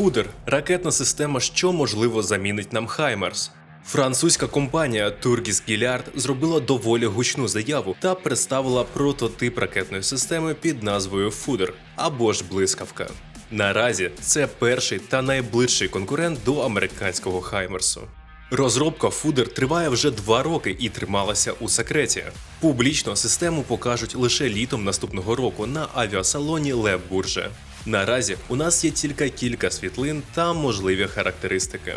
Фудер ракетна система, що можливо замінить нам Хаймерс. Французька компанія Turgis Gilliard зробила доволі гучну заяву та представила прототип ракетної системи під назвою Фудер або ж блискавка. Наразі це перший та найближчий конкурент до американського Хаймерсу. Розробка Фудер триває вже два роки і трималася у секреті. Публічно систему покажуть лише літом наступного року на авіасалоні Le Bourget. Наразі у нас є тільки кілька світлин та можливі характеристики.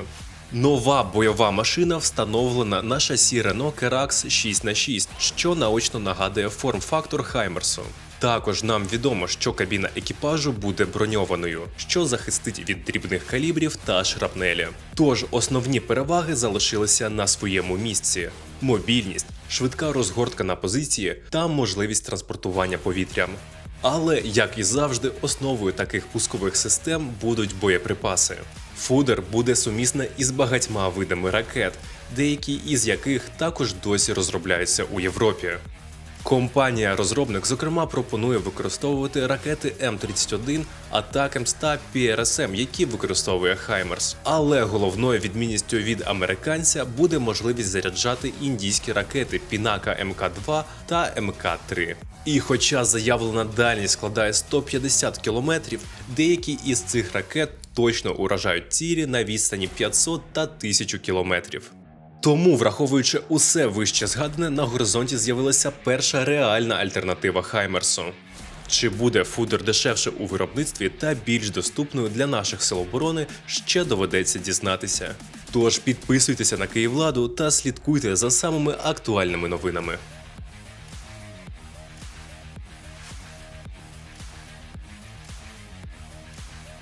Нова бойова машина встановлена на шасі Renault Kerax 6х6, що наочно нагадує форм-фактор Хаймерсу. Також нам відомо, що кабіна екіпажу буде броньованою, що захистить від дрібних калібрів та шрапнелі. Тож основні переваги залишилися на своєму місці: мобільність, швидка розгортка на позиції та можливість транспортування повітрям. Але, як і завжди, основою таких пускових систем будуть боєприпаси. Фудер буде сумісна із багатьма видами ракет, деякі із яких також досі розробляються у Європі. Компанія-розробник, зокрема, пропонує використовувати ракети М31, Атакемс та PRSM, які використовує Хаймерс. Але головною відмінністю від американця буде можливість заряджати індійські ракети Пінака МК2 та МК3. І хоча заявлена дальність складає 150 кілометрів, деякі із цих ракет точно уражають цілі на відстані 500 та 1000 кілометрів. Тому, враховуючи усе вище згадане, на горизонті з'явилася перша реальна альтернатива Хаймерсу. Чи буде фудер дешевше у виробництві та більш доступною для наших сил оборони, ще доведеться дізнатися. Тож підписуйтеся на Київладу та слідкуйте за самими актуальними новинами.